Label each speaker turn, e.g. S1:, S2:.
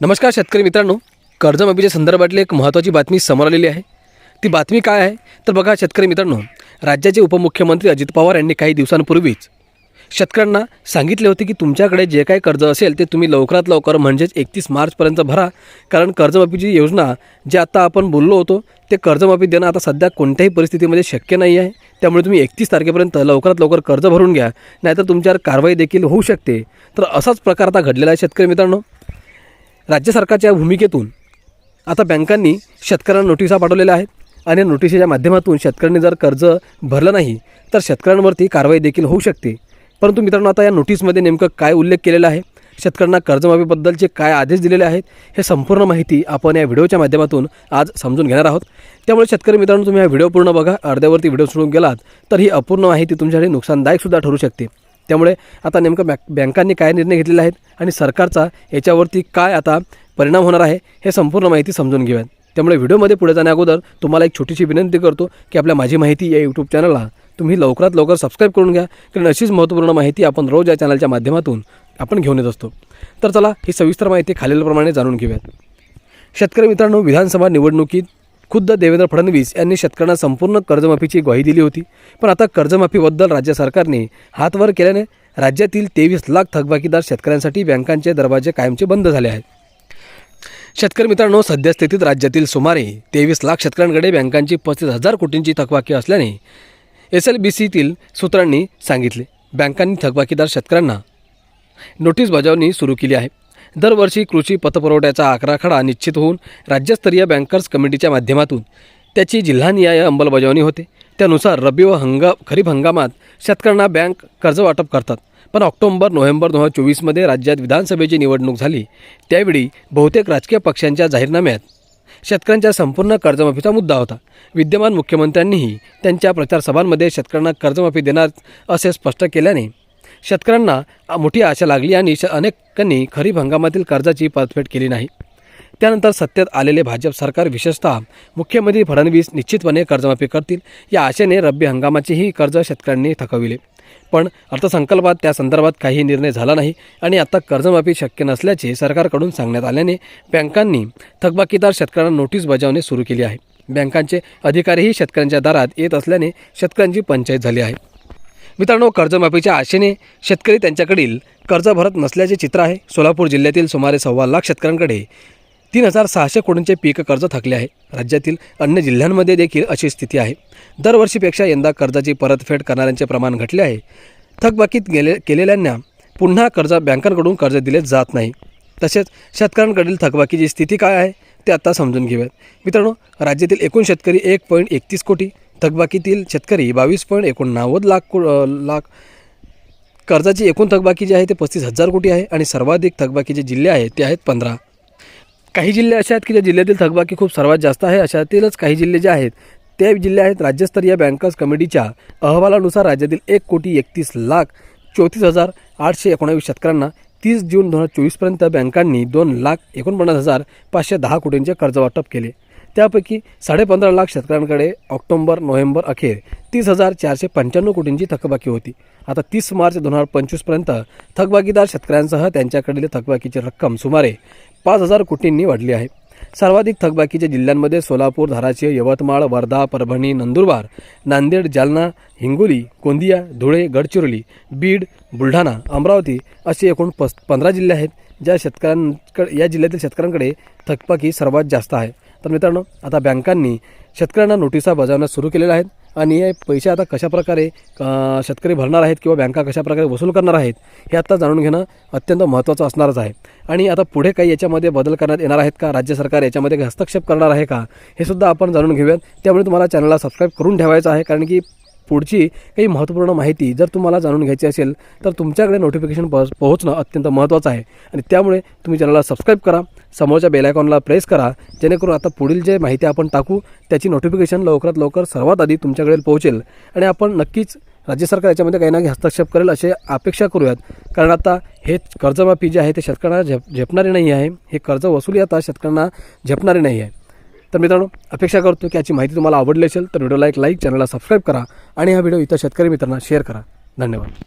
S1: नमस्कार शेतकरी मित्रांनो कर्जमाफीच्या संदर्भातली एक महत्त्वाची बातमी समोर आलेली आहे. ती बातमी काय आहे? तर बघा शेतकरी मित्रांनो राज्याचे उपमुख्यमंत्री अजित पवार यांनी काही दिवसांपूर्वीच शेतकऱ्यांना सांगितले होते की तुमच्याकडे जे काही कर्ज असेल ते तुम्ही लवकरात लवकर म्हणजेच एकतीस मार्चपर्यंत भरा. कारण कर्जमाफीची योजना जे आता आपण बोललो होतो ते कर्जमाफी देणं आता सध्या कोणत्याही परिस्थितीमध्ये शक्य नाही आहे. त्यामुळे तुम्ही एकतीस तारखेपर्यंत लवकरात लवकर कर्ज भरून घ्या. नाहीतर तुमच्यावर कारवाई देखील होऊ शकते. तर असाच प्रकार आता घडलेला आहे शेतकरी मित्रांनो. राज्य सरकारच्या भूमिकेतून आता बँकांनी शेतकऱ्यांना नोटिसा पाठवलेल्या आहेत आणि या नोटिसीच्या माध्यमातून शेतकऱ्यांनी जर कर्ज भरलं नाही तर शेतकऱ्यांवरती कारवाई देखील होऊ शकते. परंतु मित्रांनो आता या नोटीसमध्ये नेमकं काय उल्लेख केलेला आहे शेतकऱ्यांना कर्जमाफीबद्दलचे काय आदेश दिलेले आहेत हे संपूर्ण माहिती आपण या व्हिडिओच्या माध्यमातून आज समजून घेणार आहोत. त्यामुळे शेतकरी मित्रांनो तुम्ही हा व्हिडिओ पूर्ण बघा अर्ध्यावरती व्हिडिओ सोडून गेलात तर ही अपूर्ण माहिती तुमच्यासाठी नुकसानदायकसुद्धा ठरू शकते. त्यामुळे आता नेमकं बँक बँकांनी काय निर्णय घेतलेले आहेत आणि सरकारचा याच्यावरती काय आता परिणाम होणार आहे हे संपूर्ण माहिती समजून घेऊयात. त्यामुळे व्हिडिओमध्ये पुढे जाण्याअगोदर तुम्हाला एक छोटीशी विनंती करतो की आपल्या माझी माहिती या यूट्यूब चॅनलला तुम्ही लवकरात लवकर सबस्क्राईब करून घ्या कारण अशीच महत्त्वपूर्ण माहिती आपण रोज या चॅनलच्या माध्यमातून आपण घेऊन येत असतो. तर चला ही सविस्तर माहिती खालीलप्रमाणे जाणून घेऊयात. शेतकरी मित्रांनो विधानसभा निवडणुकीत खुद्द देवेंद्र फडणवीस यांनी शेतकऱ्यांना संपूर्ण कर्जमाफीची ग्वाही दिली होती. पण आता कर्जमाफीबद्दल राज्य सरकारने हात वर केल्याने राज्यातील तेवीस लाख थकबाकीदार शेतकऱ्यांसाठी बँकांचे दरवाजे कायमचे बंद झाले आहेत. शेतकरी मित्रांनो सद्यस्थितीत राज्यातील सुमारे तेवीस लाख शेतकऱ्यांकडे बँकांची पस्तीस हजार कोटींची थकबाकी असल्याने एस एल बी सीतील सूत्रांनी सांगितले बँकांनी थकबाकीदार शेतकऱ्यांना नोटीस बजावणी सुरू केली आहे. दरवर्षी कृषी पतपुरवठ्याचा आराखडा निश्चित होऊन राज्यस्तरीय बँकर्स कमिटीच्या माध्यमातून त्याची जिल्हानिहाय अंमलबजावणी होते. त्यानुसार रब्बी व हंगा खरीप हंगामात शेतकऱ्यांना बँक कर्ज वाटप करतात. पण ऑक्टोबर नोव्हेंबर दोन हजार चोवीसमध्ये राज्यात विधानसभेची निवडणूक झाली. त्यावेळी बहुतेक राजकीय पक्षांच्या जाहीरनाम्यात शेतकऱ्यांच्या संपूर्ण कर्जमाफीचा मुद्दा होता. विद्यमान मुख्यमंत्र्यांनीही त्यांच्या प्रचारसभांमध्ये शेतकऱ्यांना कर्जमाफी देणार असे स्पष्ट केल्याने शेतकऱ्यांना मोठी आशा लागली आणि श अनेकांनी खरीप हंगामातील कर्जाची परतफेड केली नाही. त्यानंतर सत्तेत आलेले भाजप सरकार विशेषतः मुख्यमंत्री फडणवीस निश्चितपणे कर्जमाफी करतील या आशेने रब्बी हंगामाचेही कर्ज शेतकऱ्यांनी थकविले. पण अर्थसंकल्पात त्या संदर्भात काही निर्णय झाला नाही आणि आता कर्जमाफी शक्य नसल्याचे सरकारकडून सांगण्यात आल्याने बँकांनी थकबाकीदार शेतकऱ्यांना नोटीस बजावणे सुरू केली आहे. बँकांचे अधिकारीही शेतकऱ्यांच्या दारात येत असल्याने शेतकऱ्यांची पंचायत झाली आहे. मित्रांनो कर्जमाफीच्या आशेने शेतकरी त्यांच्याकडील कर्ज भरत नसल्याचे चित्र आहे. सोलापूर जिल्ह्यातील सुमारे सव्वा लाख शेतकऱ्यांकडे तीन हजार सहाशे कोटींचे पीक कर्ज थकले आहे. राज्यातील अन्य जिल्ह्यांमध्ये देखील अशी स्थिती आहे. दरवर्षीपेक्षा यंदा कर्जाची परतफेड करणाऱ्यांचे प्रमाण घटले आहे. थकबाकीत गेले केलेल्यांना पुन्हा कर्ज बँकांकडून कर्ज दिले जात नाही. तसेच शेतकऱ्यांकडील थकबाकीची स्थिती काय आहे ते आता समजून घेऊयात. मित्रांनो राज्यातील एकूण शेतकरी एक पॉईंट एकतीस कोटी थकबाकीतील शेतकरी बावीस पॉईंट एकोणनव्वद लाख को लाख कर्जाची एकूण थकबाकी जी आहे ते पस्तीस हजार कोटी आहे आणि सर्वाधिक थकबाकीचे जिल्हे आहेत ते आहेत पंधरा. काही जिल्हे असे आहेत की ज्या जिल्ह्यातील थकबाकी खूप सर्वात जास्त आहे अशातीलच काही जिल्हे जे आहेत ते जिल्हे आहेत राज्यस्तरीय बँकर्स कमिटीच्या अहवालानुसार राज्यातील एक कोटी एकतीस लाख चौतीस हजार आठशे एकोणावीस शेतकऱ्यांना तीस जून दोन हजार चोवीसपर्यंत बँकांनी दोन लाख एकोणपन्नास हजार पाचशे दहा कोटींचे कर्ज वाटप केले. त्यापैकी साडेपंधरा लाख शेतकऱ्यांकडे ऑक्टोबर नोव्हेंबर अखेर तीस हजार चारशे पंच्याण्णव कोटींची थकबाकी होती. आता तीस मार्च दोन हजार पंचवीसपर्यंत थकबाकीदार शेतकऱ्यांसह त्यांच्याकडील थकबाकीची रक्कम सुमारे पाच हजार कोटींनी वाढली आहे. सर्वाधिक थकबाकीच्या जिल्ह्यांमध्ये सोलापूर धाराशिव यवतमाळ वर्धा परभणी नंदुरबार नांदेड जालना हिंगोली गोंदिया धुळे गडचिरोली बीड बुलढाणा अमरावती असे एकूण पस पंधरा जिल्हे आहेत ज्या शेतकऱ्यांकडे या जिल्ह्यातील शेतकऱ्यांकडे थकबाकी सर्वात जास्त आहे. तर मित्रांनो आता बँकांनी शेतकऱ्यांना नोटिसा बजावण्यास सुरू केलेल्या आहेत आणि हे पैसे आता कशाप्रकारे शेतकरी भरणार आहेत किंवा बँका कशाप्रकारे वसूल करणार आहेत हे आता जाणून घेणं अत्यंत महत्त्वाचं असणारच आहे. आणि आता पुढे काही याच्यामध्ये बदल करण्यात येणार आहेत का? राज्य सरकार याच्यामध्ये हस्तक्षेप करणार आहे का? हे सुद्धा आपण जाणून घेऊयात. त्यामुळे तुम्हाला चॅनलला सबस्क्राईब करून ठेवायचं आहे कारण की पुढची काही महत्त्वपूर्ण माहिती जर तुम्हाला जाणून घ्यायची असेल तर तुमच्याकडे नोटिफिकेशन पोहोचणं अत्यंत महत्त्वाचं आहे. आणि त्यामुळे तुम्ही चॅनलला सबस्क्राईब करा. समोरच्या बेलायकॉनला प्रेस करा. जेणेकरून आता पुढील जे माहिती आपण टाकू त्याची नोटिफिकेशन लवकरात लवकर सर्वात आधी तुमच्याकडे पोहोचेल. आणि आपण नक्कीच राज्य सरकार याच्यामध्ये काही ना काही हस्तक्षेप करेल असे अपेक्षा करूयात. कारण आता हे कर्जमाफी जे आहे ते शेतकऱ्यांना झेप झेपणारे नाही आहे. हे कर्ज वसुली आता शेतकऱ्यांना झेपणारे नाही आहे. तर मित्रांनो अपेक्षा करतो की याची माहिती तुम्हाला आवडली असेल तर व्हिडिओला एक लाईक चॅनलला सबस्क्राईब करा. आणि हा व्हिडिओ इतर शेतकरी मित्रांना शेअर करा. धन्यवाद.